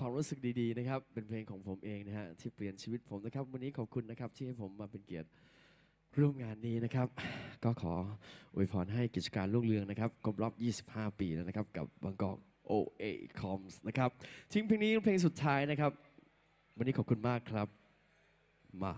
ความรู้สึกดีๆนะครับ เป็นเพลงของผมเองนะฮะที่เปลี่ยนชีวิตผมนะครับ วันนี้ขอบคุณนะครับที่ให้ผมมาเป็นเกียรติร่วมงานนี้นะครับ ก็ขออวยพรให้กิจการรุ่งเรืองนะครับครบรอบ 25 ปีแล้วนะครับ กับบางกอก OA Coms นะครับทิ้งเพลงนี้เป็นเพลงสุดท้ายนะครับ วันนี้ขอบคุณมากครับ มา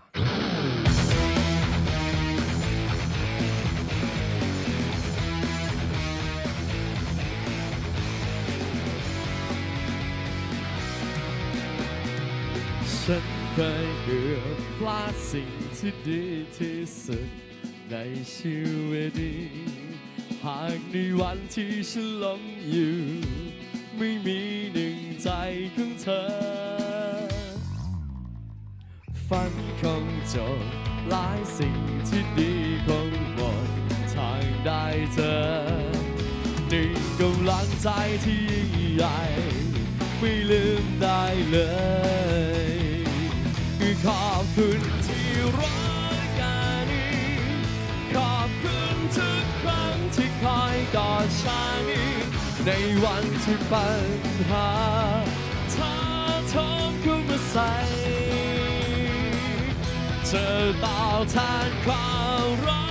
ฉันเคยเกือบพลาดสิ่งที่ดีที่สุดในชีวิตนี้หากในวันที่ฉันหลงอยู่ ไม่มีหนึ่งใจของเธอ ฝันคงจบหลายสิ่งที่ดีคงหมดทางได้เจอหนึ่งกำลังใจที่ยิ่งใหญ่ ไม่ลืมได้เลย อยกอดฉันในวันที่ปัญหาท้าทมเข้ามาใส่เธอตอแทนความรั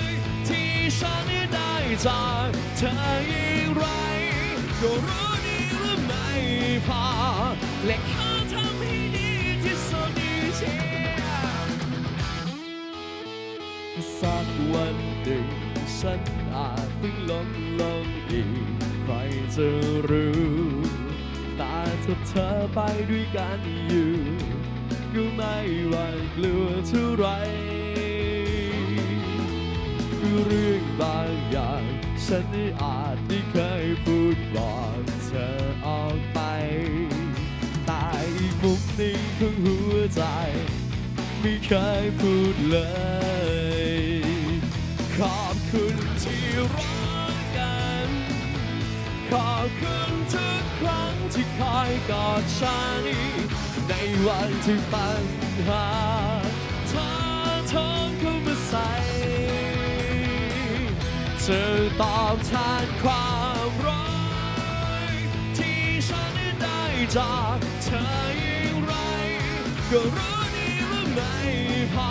กที่ฉันได้จากเธออย่างไรก็รู้ดีว่าไม่พอและเขอทำให้ดีที่สุดดีเชียสักวันหนึ่ง ฉันอาจต้องล้มลงอีก ใครจะรู้แต่ถ้าเธอไปด้วยกันอยู่ ก็ไม่หวั่นกลัวเท่าไรเรื่องบางอย่างฉันอาจไม่เคยพูดบอกเธอออกไปแต่อีกมุมหนึ่งของหัวใจ ไม่เคยพูดเลยขอบ คุณที่รักกัน ขอบคุณทุกครั้งที่คอยกอดฉันในวันที่ปัญหาท้าทองเข้ามาใส่เธอตอบแทนความรักที่ฉันได้จากเธออย่างไร ก็รู้ดีว่าไม่พอ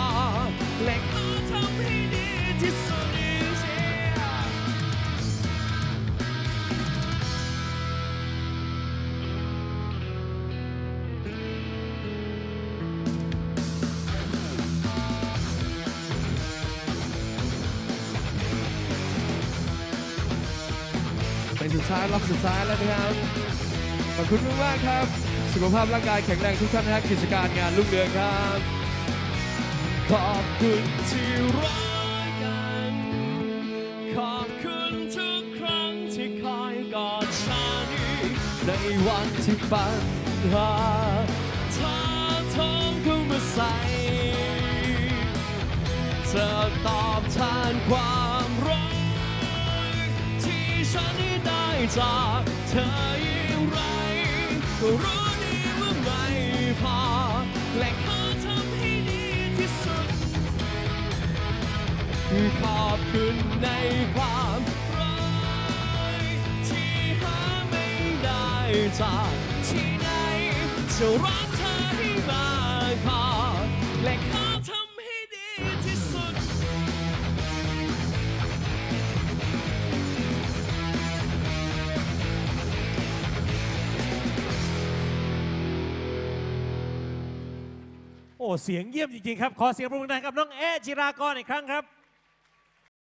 ท้ายรอบสุดท้ายแล้วนะครับ ขอบคุณมากๆครับ สุขภาพร่างกายแข็งแรงทุกท่านนะครับกิจการงานรุ่งเรืองครับ ขอบคุณที่รักกัน ขอบคุณทุกครั้งที่คอยกอดฉัน ในวันที่ปัญหาท้าทองเข้ามาใส่เธอตอบแทนความรักที่ฉันได้ จากเธออย่างไรก็รู้ดีว่าไม่พอและเขาทำให้ดีที่สุดคือขอบคุณในความรักที่หาไม่ได้จากที่ไหนจะรัก อ้เสียงเยี่ยมจริงๆครับ ขอเสียงปรบมือดังกับน้องแอจิรากรอีกครั้งครับ